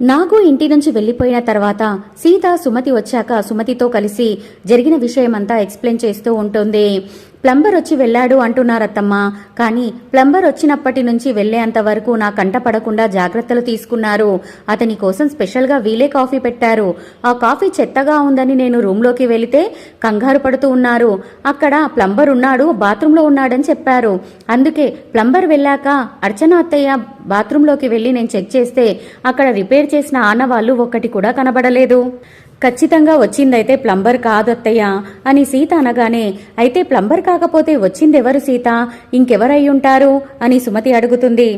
నాగు ఇంటి నుంచి వెళ్ళిపోయిన తర్వాత సీత సుమతి వచ్చాక సుమతితో కలిసి జరిగిన విషయమంతా ఎక్స్ప్లెయిన్ చేస్తూ ఉంటుంది. ప్లంబర్ వచ్చి వెళ్ళాడు అంటున్నారత్తమ్మా. కానీ ప్లంబర్ వచ్చినప్పటి నుంచి వెళ్ళేంత వరకు నా కంట పడకుండా జాగ్రత్తలు తీసుకున్నారు. అతని కోసం స్పెషల్గా వీలే కాఫీ పెట్టారు. ఆ కాఫీ చెత్తగా ఉందని నేను రూమ్లోకి వెళితే కంగారు పడుతూ ఉన్నారు. అక్కడ ప్లంబర్ ఉన్నాడు బాత్రూంలో ఉన్నాడని చెప్పారు. అందుకే ప్లంబర్ వెళ్ళాక అర్చన అత్తయ్య బాత్రూంలోకి వెళ్ళి నేను చెక్ చేస్తే అక్కడ రిపేర్ చేసిన ఆనవాళ్ళు ఒక్కటి కూడా కనబడలేదు. ఖచ్చితంగా వచ్చిందైతే ప్లంబర్ కాదత్తయ్య అని సీత అనగానే అయితే ప్లంబర్ కాకపోతే వచ్చిందెవరు సీత? ఇంకెవరై ఉంటారు? అని సుమతి అడుగుతుంది.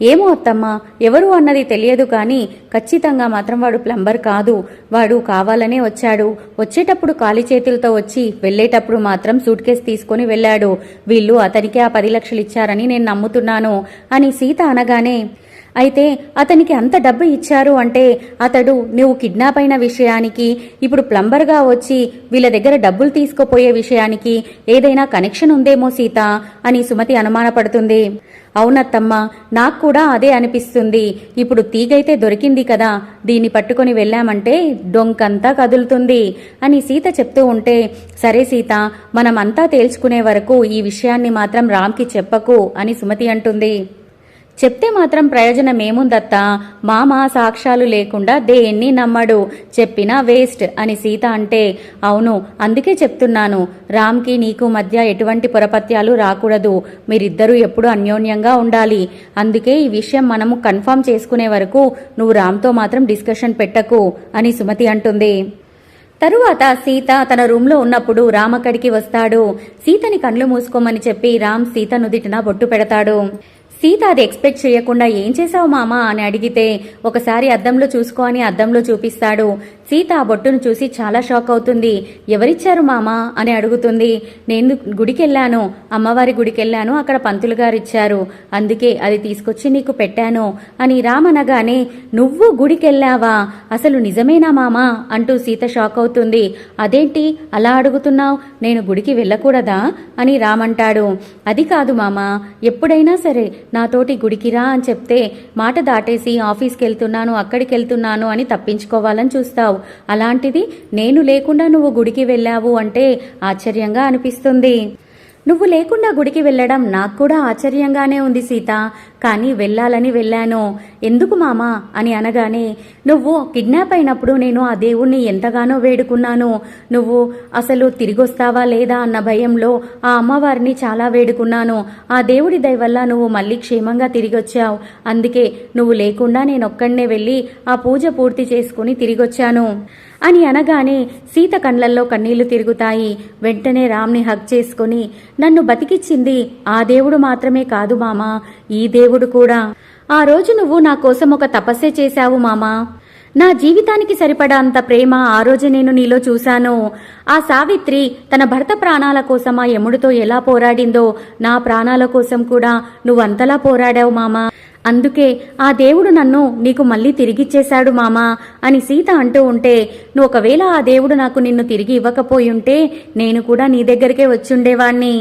ఏమో అత్తమ్మ ఎవరు అన్నది తెలియదు కానీ ఖచ్చితంగా మాత్రం వాడు ప్లంబర్ కాదు. వాడు కావాలనే వచ్చాడు. వచ్చేటప్పుడు ఖాళీ చేతులతో వచ్చి వెళ్ళేటప్పుడు మాత్రం సూట్ కేసు తీసుకుని వెళ్ళాడు. వీళ్ళు అతనికి ఆ పది లక్షలు ఇచ్చారని నేను నమ్ముతున్నాను అని సీత అనగానే అయితే అతనికి అంత డబ్బు ఇచ్చారు అంటే అతడు నువ్వు కిడ్నాప్ అయిన విషయానికి ఇప్పుడు ప్లంబర్గా వచ్చి వీళ్ళ దగ్గర డబ్బులు తీసుకుపోయే విషయానికి ఏదైనా కనెక్షన్ ఉందేమో సీత అని సుమతి అనుమానపడుతుంది. అవునత్తమ్మ నాకు కూడా అదే అనిపిస్తుంది. ఇప్పుడు తీగైతే దొరికింది కదా దీన్ని పట్టుకొని వెళ్ళామంటే డొంకంతా కదులుతుంది అని సీత చెప్తూ ఉంటే సరే సీత మనమంతా తేల్చుకునే వరకు ఈ విషయాన్ని మాత్రం రామ్కి చెప్పకు అని సుమతి అంటుంది. చెప్తే మాత్రం ప్రయోజనం ఏముందత్తా మామ సాక్ష్యాలు లేకుండా దేన్ని నమ్మడు? చెప్పినా వేస్ట్ అని సీత అంటే అవును అందుకే చెప్తున్నాను. రామ్కి నీకు మధ్య ఎటువంటి పొరపత్యాలు రాకూడదు. మీరిద్దరూ ఎప్పుడు అన్యోన్యంగా ఉండాలి. అందుకే ఈ విషయం మనము కన్ఫర్మ్ చేసుకునే వరకు నువ్వు రామ్తో మాత్రం డిస్కషన్ పెట్టకు అని సుమతి అంటుంది. తరువాత సీత తన రూమ్లో ఉన్నప్పుడు రామ్ అక్కడికి వస్తాడు. సీతని కండ్లు మూసుకోమని చెప్పి రామ్ సీత నుదిటిన బొట్టు పెడతాడు. సీత అది ఎక్స్పెక్ట్ చేయకుండా ఏం చేశావు మామా అని అడిగితే ఒకసారి అద్దంలో చూసుకో అని అద్దంలో చూపిస్తాడు. సీత ఆ బొట్టును చూసి చాలా షాక్ అవుతుంది. ఎవరిచ్చారు మామా అని అడుగుతుంది. నేను గుడికెళ్ళాను. అమ్మవారి గుడికెళ్ళాను. అక్కడ పంతులు గారు ఇచ్చారు. అందుకే అది తీసుకొచ్చి నీకు పెట్టాను అని రామనగానే నువ్వు గుడికెళ్ళావా? అసలు నిజమేనా మామా? అంటూ సీత షాక్ అవుతుంది. అదేంటి? అలా అడుగుతున్నావు? నేను గుడికి వెళ్ళకూడదా? అని రామంటాడు అది కాదు మామా. ఎప్పుడైనా సరే నాతోటి గుడికిరా అని చెప్తే మాట దాటేసి ఆఫీస్కి వెళ్తున్నాను అక్కడికి వెళ్తున్నాను అని తప్పించుకోవాలని చూస్తావు. అలాంటిది నేను లేకుండా నువ్వు గుడికి వెళ్ళావు అంటే ఆశ్చర్యంగా అనిపిస్తుంది. నువ్వు లేకుండా గుడికి వెళ్ళడం నాకు కూడా ఆశ్చర్యంగానే ఉంది సీత. కానీ వెళ్ళాలని వెళ్ళాను. ఎందుకు మామా? అని అనగానే నువ్వు కిడ్నాప్ అయినప్పుడు నేను ఆ దేవుణ్ణి ఎంతగానో వేడుకున్నాను. నువ్వు అసలు తిరిగొస్తావా లేదా అన్న భయంలో ఆ అమ్మవారిని చాలా వేడుకున్నాను. ఆ దేవుడి దయ వల్ల నువ్వు మళ్ళీ క్షేమంగా తిరిగొచ్చావు. అందుకే నువ్వు లేకుండా నేనొక్కడనే వెళ్ళి ఆ పూజ పూర్తి చేసుకుని తిరిగొచ్చాను. అని అనగానే సీత కండ్లల్లో కన్నీళ్ళు తిరుగుతాయి. వెంటనే రామ్ని హగ్ చేసుకుని నన్ను బతికిచ్చింది ఆ దేవుడు మాత్రమే కాదు మామా ఈ దేవుడు కూడా. ఆ రోజు నువ్వు నా కోసం ఒక తపస్సే చేశావు మామా. నా జీవితానికి సరిపడా అంత ప్రేమ ఆ రోజు నేను నీలో చూశాను. ఆ సావిత్రి తన భర్త ప్రాణాల కోసం ఆ యముడితో ఎలా పోరాడిందో నా ప్రాణాల కోసం కూడా నువ్వంతలా పోరాడావు మామా. అందుకే ఆ దేవుడు నన్ను నీకు మళ్ళీ తిరిగిచ్చేశాడు మామా అని సీత అంటూ ఉంటే నువ్వు ఒకవేళ ఆ దేవుడు నాకు నిన్ను తిరిగి ఇవ్వకపోయుంటే నేను కూడా నీ దగ్గరికే వచ్చుండేవాణ్ణి.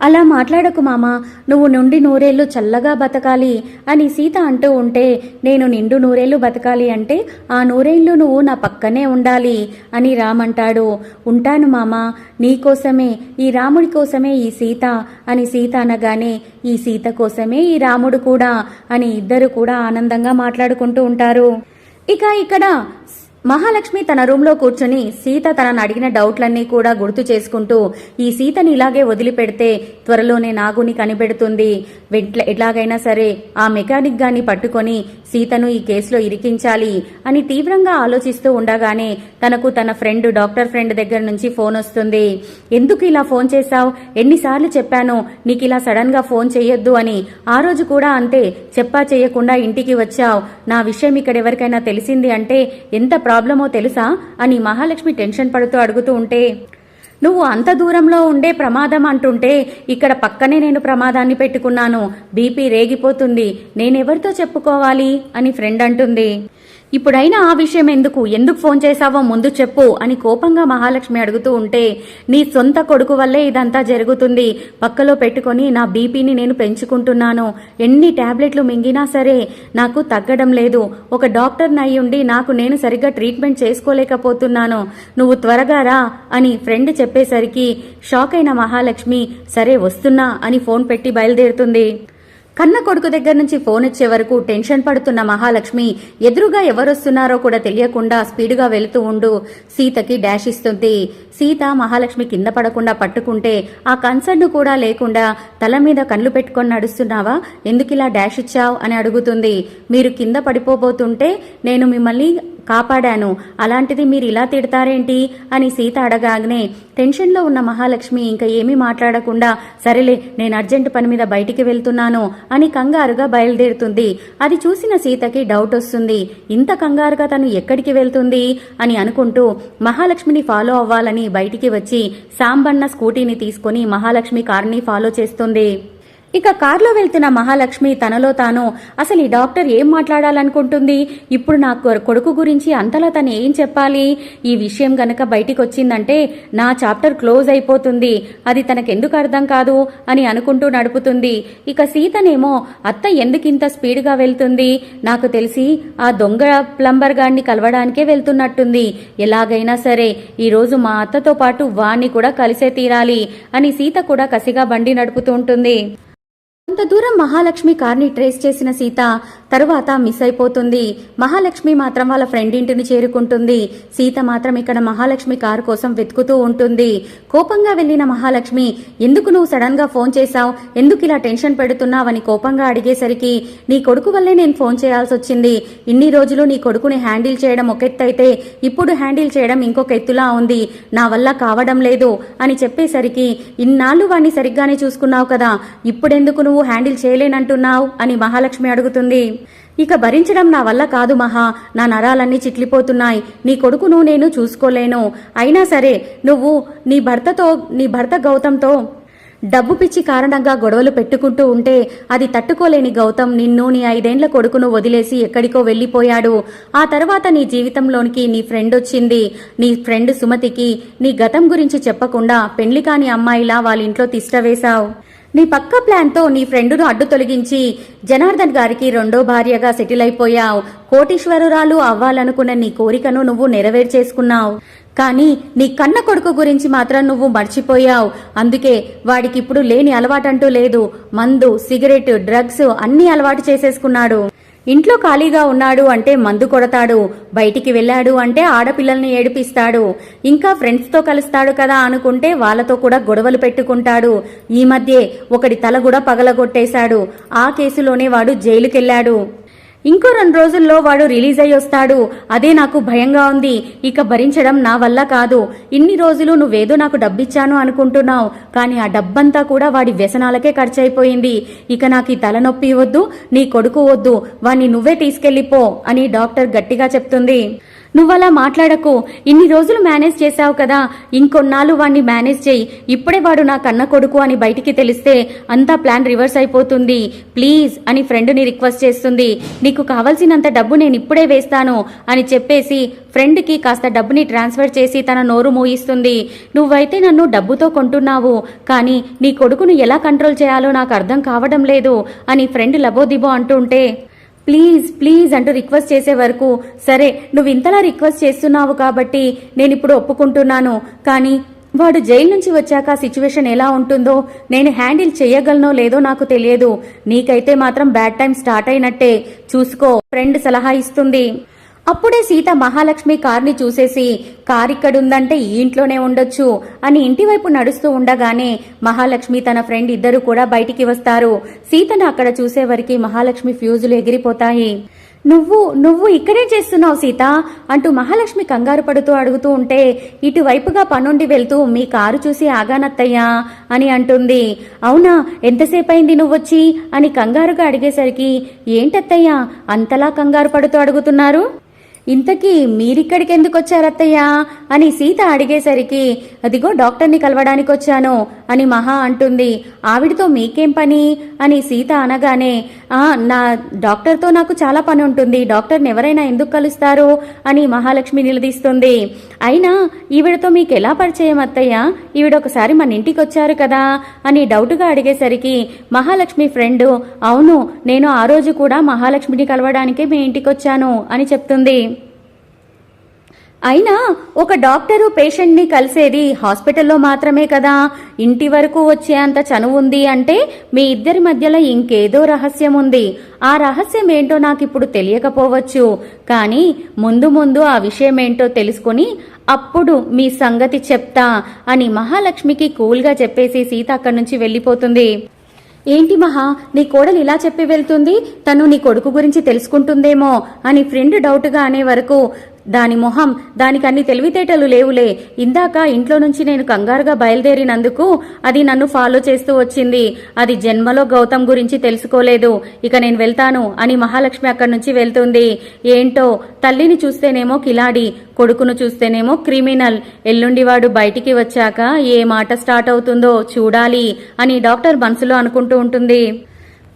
అలా మాట్లాడకు మామా నువ్వు నుండి నూరేళ్ళు చల్లగా బతకాలి అని సీత అంటూ ఉంటే నేను నిండు నూరేళ్ళు బతకాలి అంటే ఆ నూరేళ్ళు నువ్వు నా పక్కనే ఉండాలి అని రామంటాడు. ఉంటాను మామా నీకోసమే ఈ రాముడి కోసమే ఈ సీత అని సీత అనగానే ఈ సీత కోసమే ఈ రాముడు కూడా అని ఇద్దరు కూడా ఆనందంగా మాట్లాడుకుంటూ ఉంటారు. ఇక ఇక్కడ మహాలక్ష్మి తన రూమ్లో కూర్చుని సీత తనను అడిగిన డౌట్లన్నీ కూడా గుర్తు చేసుకుంటూ ఈ సీతని ఇలాగే వదిలిపెడితే త్వరలోనే నాగుని కనిపెడుతుంది. వెంట్ల ఎలాగైనా సరే ఆ మెకానిక్ గాని పట్టుకొని సీతను ఈ కేసులో ఇరికించాలి అని తీవ్రంగా ఆలోచిస్తూ ఉండగానే తనకు తన ఫ్రెండ్ డాక్టర్ ఫ్రెండ్ దగ్గర నుంచి ఫోన్ వస్తుంది. ఎందుకు ఇలా ఫోన్ చేశావు? ఎన్నిసార్లు చెప్పాను. నీకు ఇలా సడన్గా ఫోన్ చేయొద్దు అని. ఆ రోజు కూడా అంతే. చెప్పా చేయకుండా ఇంటికి వచ్చావు. నా విషయం ఇక్కడ ఎవరికైనా తెలిసింది అంటే ఎంత ప్రాబ్లమో తెలుసా అని మహాలక్ష్మి టెన్షన్ పడుతూ అడుగుతూ ఉంటే నువ్వు అంత దూరంలో ఉండే ప్రమాదం అంటుంటే ఇక్కడ పక్కనే నేను ప్రమాదాన్ని పెట్టుకున్నాను. బీపీ రేగిపోతుంది. నేనెవరితో చెప్పుకోవాలి? అని ఫ్రెండ్ అంటుంది. ఇప్పుడైనా ఆ విషయం ఎందుకు? ఎందుకు ఫోన్ చేశావో ముందు చెప్పు అని కోపంగా మహాలక్ష్మి అడుగుతూ ఉంటే నీ సొంత కొడుకు వల్లే ఇదంతా జరుగుతుంది. పక్కలో పెట్టుకొని నా బీపీని నేను పెంచుకుంటున్నాను. ఎన్ని టాబ్లెట్లు మింగినా సరే నాకు తగ్గడం లేదు. ఒక డాక్టర్ ఉండి నాకు నేను సరిగ్గా ట్రీట్మెంట్ చేసుకోలేకపోతున్నాను. నువ్వు త్వరగా రా అని ఫ్రెండ్ చెప్పేసరికి షాక్ అయిన మహాలక్ష్మి సరే వస్తున్నా అని ఫోన్ పెట్టి బయలుదేరుతుంది. కన్న కొడుకు దగ్గర నుంచి ఫోన్ ఇచ్చే వరకు టెన్షన్ పడుతున్న మహాలక్ష్మి ఎదురుగా ఎవరొస్తున్నారో కూడా తెలియకుండా స్పీడ్గా వెళుతూ ఉండు సీతకి డాష్ ఇస్తుంది. సీత మహాలక్ష్మి కింద పడకుండా పట్టుకుంటే ఆ కన్సర్న్ కూడా లేకుండా తల మీద కళ్ళు పెట్టుకొని నడుస్తున్నావా? ఎందుకు ఇలా డాష్ ఇచ్చావు? అని అడుగుతుంది. మీరు కింద పడిపోబోతుంటే నేను మిమ్మల్ని కాపాడాను. అలాంటిది మీరు ఇలా తిడతారేంటి? అని సీత అడగానే టెన్షన్లో ఉన్న మహాలక్ష్మి ఇంకా ఏమీ మాట్లాడకుండా సరేలే నేను అర్జెంటు పని మీద బయటికి వెళ్తున్నాను అని కంగారుగా బయలుదేరుతుంది. అది చూసిన సీతకి డౌట్ వస్తుంది. ఇంత కంగారుగా తను ఎక్కడికి వెళ్తుంది అని అనుకుంటూ మహాలక్ష్మిని ఫాలో అవ్వాలని బయటికి వచ్చి సాంబన్న స్కూటీని తీసుకుని మహాలక్ష్మి కార్ని ఫాలో చేస్తుంది. ఇక కారులో వెళ్తున్న మహాలక్ష్మి తనలో తాను అసలు ఈ డాక్టర్ ఏం మాట్లాడాలనుకుంటుంది? ఇప్పుడు నా కొడుకు గురించి అంతలా తను ఏం చెప్పాలి? ఈ విషయం గనక బయటికి వచ్చిందంటే నా చాప్టర్ క్లోజ్ అయిపోతుంది. అది తనకెందుకు అర్థం కాదు? అని అనుకుంటూ నడుపుతుంది. ఇక సీతనేమో అత్త ఎందుకింత స్పీడ్గా వెళ్తుంది? నాకు తెలిసి ఆ దొంగ ప్లంబర్ గాడిని కలవడానికే వెళ్తున్నట్టుంది. ఎలాగైనా సరే ఈరోజు మా అత్తతో పాటు వాణ్ణి కూడా కలిసే తీరాలి అని సీత కూడా కసిగా బండి నడుపుతూ ఉంటుంది. కొంత దూరం మహాలక్ష్మి కార్ని ట్రేస్ చేసిన సీత తరువాత మిస్ అయిపోతుంది. మహాలక్ష్మి మాత్రం వాళ్ళ ఫ్రెండ్ ఇంటిని చేరుకుంటుంది. సీత మాత్రం ఇక్కడ మహాలక్ష్మి కారు కోసం వెతుకుతూ ఉంటుంది. కోపంగా వెళ్ళిన మహాలక్ష్మి ఎందుకు నువ్వు సడన్గా ఫోన్ చేశావు? ఎందుకు ఇలా టెన్షన్ పెడుతున్నావని కోపంగా అడిగేసరికి నీ కొడుకు వల్లే నేను ఫోన్ చేయాల్సి వచ్చింది. ఇన్ని రోజులు నీ కొడుకుని హ్యాండిల్ చేయడం ఒక ఎత్తు అయితే ఇప్పుడు హ్యాండిల్ చేయడం ఇంకొక ఎత్తులా ఉంది. నా వల్ల కావడం లేదు అని చెప్పేసరికి ఇన్నాళ్ళు వాణ్ణి సరిగ్గానే చూసుకున్నావు కదా. ఇప్పుడెందుకు నువ్వు హ్యాండిల్ చేయలేనంటున్నావు అని మహాలక్ష్మి అడుగుతుంది. ఇక భరించడం నా వల్ల కాదు మహా. నా నరాలన్నీ చిట్లిపోతున్నాయి. నీ కొడుకును నేను చూసుకోలేను. అయినా సరే నువ్వు నీ భర్తతో నీ భర్త గౌతంతో డబ్బు పిచ్చి కారణంగా గొడవలు పెట్టుకుంటూ ఉంటే అది తట్టుకోలేని గౌతమ్ నిన్ను నీ ఐదేండ్ల కొడుకును వదిలేసి ఎక్కడికో వెళ్ళిపోయాడు. ఆ తర్వాత నీ జీవితంలోనికి నీ ఫ్రెండ్ వచ్చింది. నీ ఫ్రెండ్ సుమతికి నీ గతం గురించి చెప్పకుండా పెళ్ళి కాని అమ్మాయిలా వాళ్ళ ఇంట్లో తిష్టవేశావు నీ పక్క ప్లాన్తో నీ ఫ్రెండును అడ్డు తొలగించి జనార్దన్ గారికి రెండో భార్యగా సెటిల్ అయిపోయావు. కోటీశ్వరురాలు అవ్వాలనుకున్న నీ కోరికను నువ్వు నెరవేర్చేసుకున్నావు కానీ నీ కన్న కొడుకు గురించి మాత్రం నువ్వు మర్చిపోయావు. అందుకే వాడికిప్పుడు లేని అలవాటంటూ లేదు. మందు సిగరెట్ డ్రగ్స్ అన్నీ అలవాటు చేసేసుకున్నాడు. ఇంట్లో ఖాళీగా ఉన్నాడు అంటే మందు కొడతాడు బయటికి వెళ్ళాడు అంటే ఆడపిల్లల్ని ఏడిపిస్తాడు. ఇంకా ఫ్రెండ్స్తో కలుస్తాడు కదా అనుకుంటే వాళ్ళతో కూడా గొడవలు పెట్టుకుంటాడు. ఈ మధ్యే ఒకడి తల కూడా పగలగొట్టేశాడు. ఆ కేసులోనే వాడు జైలుకెళ్ళాడు. ఇంకో రెండు రోజుల్లో వాడు రిలీజ్ అయ్యి వస్తాడు. అదే నాకు భయంగా ఉంది. ఇక భరించడం నా వల్ల కాదు. ఇన్ని రోజులు నువ్వేదో నాకు డబ్బిచ్చాను అనుకుంటున్నావు. కానీ ఆ డబ్బంతా కూడా వాడి వ్యసనాలకే ఖర్చయిపోయింది. ఇక నాకు ఈ తలనొప్పి వద్దు నీ కొడుకు వద్దు. వాణ్ణి నువ్వే తీసుకెళ్ళిపో అని డాక్టర్ గట్టిగా చెప్తుంది. నువ్వలా మాట్లాడకు. ఇన్ని రోజులు మేనేజ్ చేశావు కదా. ఇంకొన్నాళ్ళు వాణ్ణి మేనేజ్ చేయి. ఇప్పుడే వాడు నా కన్న కొడుకు అని బయటికి తెలిస్తే అంతా ప్లాన్ రివర్స్ అయిపోతుంది. ప్లీజ్ అని ఫ్రెండ్ని రిక్వెస్ట్ చేస్తుంది. నీకు కావలసినంత డబ్బు నేను ఇప్పుడే వేస్తాను అని చెప్పేసి ఫ్రెండ్కి కాస్త డబ్బుని ట్రాన్స్ఫర్ చేసి తన నోరు మూయిస్తుంది. నువ్వైతే నన్ను డబ్బుతో కొంటున్నావు. కానీ నీ కొడుకును ఎలా కంట్రోల్ చేయాలో నాకు అర్థం కావడం లేదు అని ఫ్రెండ్ లబోదిబో అంటుంటే ప్లీజ్ ప్లీజ్ అంటూ రిక్వెస్ట్ చేసే వరకు సరే నువ్వు ఇంతలా రిక్వెస్ట్ చేస్తున్నావు కాబట్టి నేను ఇప్పుడు ఒప్పుకుంటున్నాను. కానీ వాడు జైలు నుంచి వచ్చాక సిచ్యువేషన్ ఎలా ఉంటుందో నేను హ్యాండిల్ చేయగలనో లేదో నాకు తెలియదు. నీకైతే మాత్రం బ్యాడ్ టైం స్టార్ట్ అయినట్టే. చూసుకో ఫ్రెండ్ సలహా ఇస్తుంది. అప్పుడే సీత మహాలక్ష్మి కార్ని చూసేసి కార్ ఇక్కడుందంటే ఈ ఇంట్లోనే ఉండొచ్చు అని ఇంటివైపు నడుస్తూ ఉండగానే మహాలక్ష్మి తన ఫ్రెండ్ ఇద్దరు కూడా బయటికి వస్తారు. సీతను అక్కడ చూసేవరికి మహాలక్ష్మి ఫ్యూజులు ఎగిరిపోతాయి. నువ్వు నువ్వు ఇక్కడే చేస్తున్నావు సీత అంటూ మహాలక్ష్మి కంగారు పడుతూ అడుగుతూ ఉంటే ఇటువైపుగా పనుండి వెళ్తూ మీ కారు చూసి ఆగానత్తయ్యా అని అంటుంది. అవునా ఎంతసేపు అయింది నువ్వొచ్చి? అని కంగారుగా అడిగేసరికి ఏంటత్తయ్యా అంతలా కంగారు పడుతూ అడుగుతున్నారు? ఇంతకీ మీరిక్కడికి ఎందుకు వచ్చారత్తయ్య అని సీత అడిగేసరికి అదిగో డాక్టర్ని కలవడానికి వచ్చాను అని మహా అంటుంది. ఆవిడతో మీకేం పని? అని సీత అనగానే "ఆ, నా డాక్టర్తో నాకు చాలా పని ఉంటుంది డాక్టర్ని ఎవరైనా ఎందుకు కలుస్తారు? అని మహాలక్ష్మి నిలదీస్తుంది. అయినా ఈవిడతో మీకు ఎలా పరిచయం అత్తయ్య? ఈవిడ ఒకసారి మన ఇంటికి వచ్చారు కదా? అని డౌట్గా అడిగేసరికి మహాలక్ష్మి ఫ్రెండ్ అవును నేను ఆ రోజు కూడా మహాలక్ష్మిని కలవడానికే మీ ఇంటికి వచ్చాను అని చెప్తుంది. అయినా ఒక డాక్టరు పేషెంట్ని కలిసేది హాస్పిటల్లో మాత్రమే కదా. ఇంటి వరకు వచ్చేంత చనువు ఉంది అంటే మీ ఇద్దరి మధ్యలో ఇంకేదో రహస్యం ఉంది ఆ రహస్యం ఏంటో నాకు ఇప్పుడు తెలియకపోవచ్చు. కానీ ముందు ముందు ఆ విషయం ఏంటో తెలుసుకొని అప్పుడు మీ సంగతి చెప్తా అని మహాలక్ష్మికి కూల్గా చెప్పేసి సీత అక్కడి నుంచి వెళ్ళిపోతుంది. ఏంటి మహా నీ కోడలు ఇలా చెప్పి వెళ్తుంది? తను నీ కొడుకు గురించి తెలుసుకుంటుందేమో అని ఫ్రెండ్ డౌట్గా అనే వరకు దాని మొహం దానికి అన్ని తెలివితేటలు లేవులే. ఇందాక ఇంట్లో నుంచి నేను కంగారుగా బయలుదేరినందుకు అది నన్ను ఫాలో చేస్తూ వచ్చింది. అది జన్మలో గౌతమ్ గురించి తెలుసుకోలేదు. ఇక నేను వెళ్తాను అని మహాలక్ష్మి అక్కడి నుంచి వెళ్తుంది. ఏంటో తల్లిని చూస్తేనేమో కిలాడి కొడుకును చూస్తేనేమో క్రిమినల్. ఎల్లుండి వాడు బయటికి వచ్చాక ఏ మాట స్టార్ట్ అవుతుందో చూడాలి అని డాక్టర్ మనసులో అనుకుంటూ ఉంటుంది.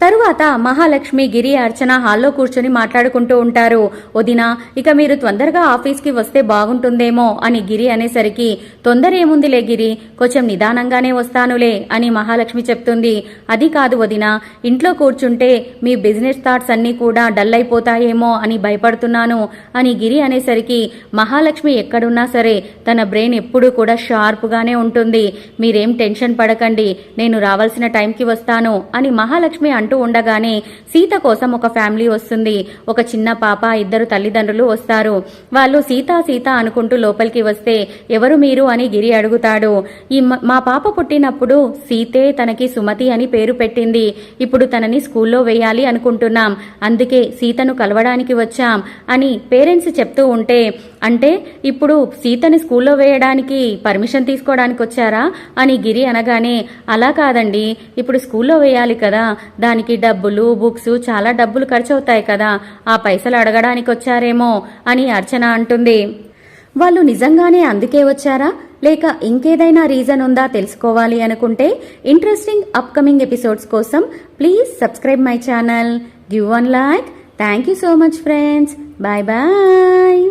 తరువాత మహాలక్ష్మి గిరి అర్చన హాల్లో కూర్చొని మాట్లాడుకుంటూ ఉంటారు. వదిన ఇక మీరు తొందరగా ఆఫీస్కి వస్తే బాగుంటుందేమో అని గిరి అనేసరికి తొందర ఏముందిలే గిరి కొంచెం నిదానంగానే వస్తానులే అని మహాలక్ష్మి చెప్తుంది. అది కాదు వదిన ఇంట్లో కూర్చుంటే మీ బిజినెస్ థాట్స్ అన్నీ కూడా డల్ అయిపోతాయేమో అని భయపడుతున్నాను అని గిరి అనేసరికి మహాలక్ష్మి ఎక్కడున్నా సరే తన బ్రెయిన్ ఎప్పుడూ కూడా షార్ప్గానే ఉంటుంది. మీరేం టెన్షన్ పడకండి నేను రావాల్సిన టైంకి వస్తాను అని మహాలక్ష్మి అంటూ ఉండగానే సీత కోసం ఒక ఫ్యామిలీ వస్తుంది. ఒక చిన్న పాప ఇద్దరు తల్లిదండ్రులు వస్తారు. వాళ్ళు సీత సీత అనుకుంటూ లోపలికి వస్తే ఎవరు మీరు అని గిరి అడుగుతాడు. ఈ మా పాప పుట్టినప్పుడు సీతే తనకి సుమతి అని పేరు పెట్టింది. ఇప్పుడు తనని స్కూల్లో వేయాలి అనుకుంటున్నాం. అందుకే సీతను కలవడానికి వచ్చాం అని పేరెంట్స్ చెప్తూ ఉంటే అంటే ఇప్పుడు సీతని స్కూల్లో వేయడానికి పర్మిషన్ తీసుకోవడానికి వచ్చారా అని గిరి అనగానే అలా కాదండి. ఇప్పుడు స్కూల్లో వేయాలి కదా. దాని దానికి డబ్బులు బుక్స్ చాలా డబ్బులు ఖర్చు అవుతాయి కదా. ఆ పైసలు అడగడానికి వచ్చారేమో అని అర్చన అంటుంది. వాళ్ళు నిజంగానే అందుకే వచ్చారా? లేక ఇంకేదైనా రీజన్ ఉందా తెలుసుకోవాలి అనుకుంటే ఇంట్రెస్టింగ్ అప్కమింగ్ ఎపిసోడ్స్ కోసం please subscribe my channel. Give one like. Thank you so much friends. Bye bye.